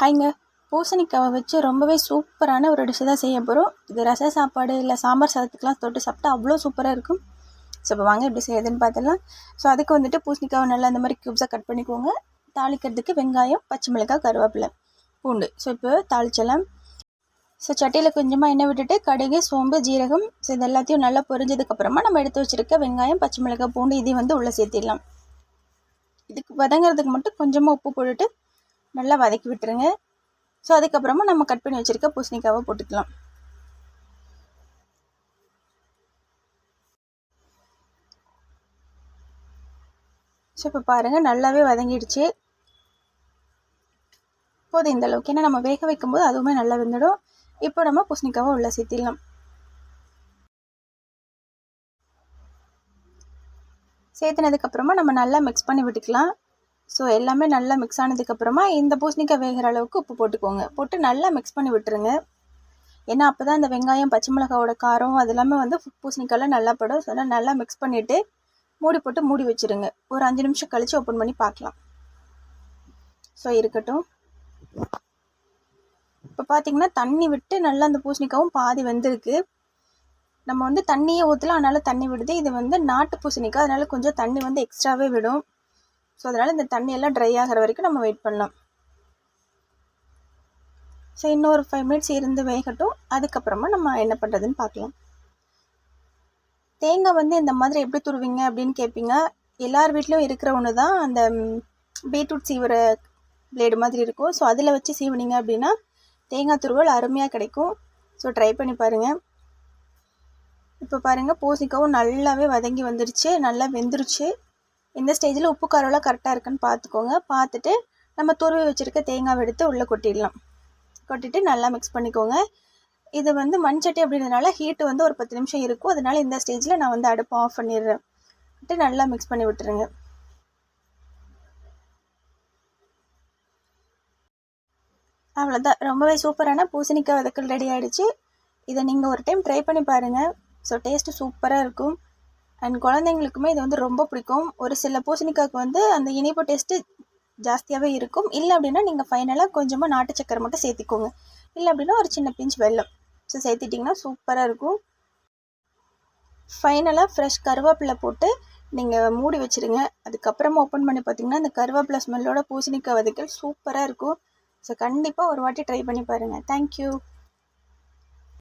ஹாய்ங்க பூசணிக்காவை வச்சு ரொம்பவே சூப்பரான ஒரு டிஷ்ஷு தான் செய்ய போகிறோம் இது ரச சாப்பாடு இல்லை சாம்பார் சாதத்துக்கெலாம் தொட்டு சாப்பிட்டா அவ்வளோ சூப்பராக இருக்கும். ஸோ இப்போ வாங்க எப்படி செய்யுதுன்னு பார்த்துடலாம் ஸோ அதுக்கு வந்துட்டு பூசணிக்காவை நல்லா அந்த மாதிரி க்யூப்ஸாக கட் பண்ணிக்கோங்க. தாளிக்கிறதுக்கு வெங்காயம் பச்சை மிளகாய் கருவேப்பிலை பூண்டு. ஸோ இப்போ தாளிச்சலாம். ஸோ சட்டியில் கொஞ்சமாக எண்ணெய் விட்டுட்டு கடுகு சோம்பு ஜீரகம் ஸோ இது எல்லாத்தையும் நல்லா பொரிஞ்சதுக்கப்புறமா நம்ம எடுத்து வச்சுருக்க வெங்காயம் பச்சை மிளகாய் பூண்டு இதையும் வந்து உள்ளே சேர்த்திடலாம். இதுக்கு வதங்கிறதுக்கு மட்டும் கொஞ்சமாக உப்பு போட்டுட்டு நல்லா வதக்கி விட்டுருங்க. ஸோ அதுக்கப்புறமா நம்ம கட் பண்ணி வச்சுருக்க பூசணிக்காவை போட்டுக்கலாம். ஸோ இப்போ பாருங்கள் நல்லாவே வதங்கிடுச்சு. போதும் இந்த அளவுக்கு. ஏன்னா நம்ம வேக வைக்கும்போது அதுவுமே நல்லா வெந்துடும். இப்போ நம்ம பூசணிக்காவை உள்ளே சேர்த்திடலாம். சேர்த்துனதுக்கப்புறமா நம்ம நல்லா மிக்ஸ் பண்ணி விட்டுக்கலாம். ஸோ எல்லாமே நல்லா மிக்ஸ் ஆனதுக்கப்புறமா இந்த பூசணிக்காய் வேகிற அளவுக்கு உப்பு போட்டுக்கோங்க. போட்டு நல்லா மிக்ஸ் பண்ணி விட்டுருங்க. ஏன்னா அப்போ தான் இந்த வெங்காயம் பச்சை மிளகாவோட காரம் அது எல்லாமே வந்து பூசணிக்காயில் நல்லா படும். ஸோ நல்லா மிக்ஸ் பண்ணிவிட்டு மூடி போட்டு மூடி வச்சுருங்க. ஒரு அஞ்சு நிமிஷம் கழித்து ஓப்பன் பண்ணி பார்க்கலாம். ஸோ இருக்கட்டும். இப்போ பார்த்தீங்கன்னா தண்ணி விட்டு நல்லா அந்த பூசணிக்காவும் பாதி வெந்திருக்கு. நம்ம வந்து தண்ணியே ஊற்றலாம் அதனால் தண்ணி விடுது. இது வந்து நாட்டு பூசணிக்காய். அதனால் கொஞ்சம் தண்ணி வந்து எக்ஸ்ட்ராவே விடும். ஸோ அதனால் இந்த தண்ணியெல்லாம் ட்ரை ஆகிற வரைக்கும் நம்ம வெயிட் பண்ணலாம். ஸோ இன்னொரு ஃபைவ் மினிட்ஸ் இருந்து வேகட்டும். அதுக்கப்புறமா நம்ம என்ன பண்ணுறதுன்னு பார்க்கலாம். தேங்காய் வந்து இந்த மாதிரி எப்படி துருவீங்க அப்படின்னு கேட்பீங்க எல்லார் வீட்லேயும் இருக்கிற ஒன்று தான் அந்த பீட்ரூட் சீவுற பிளேடு மாதிரி இருக்கும். ஸோ அதில் வச்சு சீவுனீங்க அப்படின்னா தேங்காய் துருவல் அருமையாக கிடைக்கும். ஸோ ட்ரை பண்ணி பாருங்கள் இப்போ பாருங்கள் பூசிக்கவும் நல்லாவே வதங்கி வந்துடுச்சு நல்லா வெந்துருச்சு. இந்த ஸ்டேஜில் உப்பு காரம்லாம் கரெக்டாக இருக்குன்னு பார்த்துக்கோங்க பார்த்துட்டு நம்ம துருவி வச்சுருக்க தேங்காய் எடுத்து உள்ளே கொட்டிடலாம். கொட்டிட்டு நல்லா மிக்ஸ் பண்ணிக்கோங்க. இது வந்து மண்சட்டி அப்படின்றதுனால ஹீட்டு வந்து ஒரு பத்து நிமிஷம் இருக்கும். அதனால் இந்த ஸ்டேஜில் நான் வந்து அடுப்பு ஆஃப் பண்ணிடுறேன். விட்டு நல்லா மிக்ஸ் பண்ணி விட்டுருங்க. அவ்வளோதான் ரொம்பவே சூப்பரான பூசணிக்காய் வதக்கல் ரெடி ஆகிடுச்சு இதை நீங்கள் ஒரு டைம் ட்ரை பண்ணி பாருங்கள் ஸோ டேஸ்ட்டு சூப்பராக இருக்கும். அண்ட் குழந்தைங்களுக்குமே இது வந்து ரொம்ப பிடிக்கும். ஒரு சில பூசணிக்காய்க்கு வந்து அந்த இனிப்பு டேஸ்ட்டு ஜாஸ்தியாகவே இருக்கும். இல்லை அப்படின்னா நீங்கள் ஃபைனலாக கொஞ்சமாக நாட்டு சக்கரை மட்டும் சேர்த்திக்கோங்க. இல்லை அப்படின்னா ஒரு சின்ன பிஞ்ச் வெல்லம். ஸோ சேர்த்திட்டிங்கன்னா சூப்பராக இருக்கும். ஃபைனலாக ஃப்ரெஷ் கருவேப்பிலை போட்டு நீங்கள் மூடி வச்சுருங்க. அதுக்கப்புறமா ஓப்பன் பண்ணி பார்த்தீங்கன்னா அந்த கருவேப்பிலை ஸ்மெல்லோட பூசணிக்காய் வதக்கல் சூப்பராக இருக்கும். ஸோ கண்டிப்பாக ஒரு வாட்டி ட்ரை பண்ணி பாருங்கள் தேங்க்யூ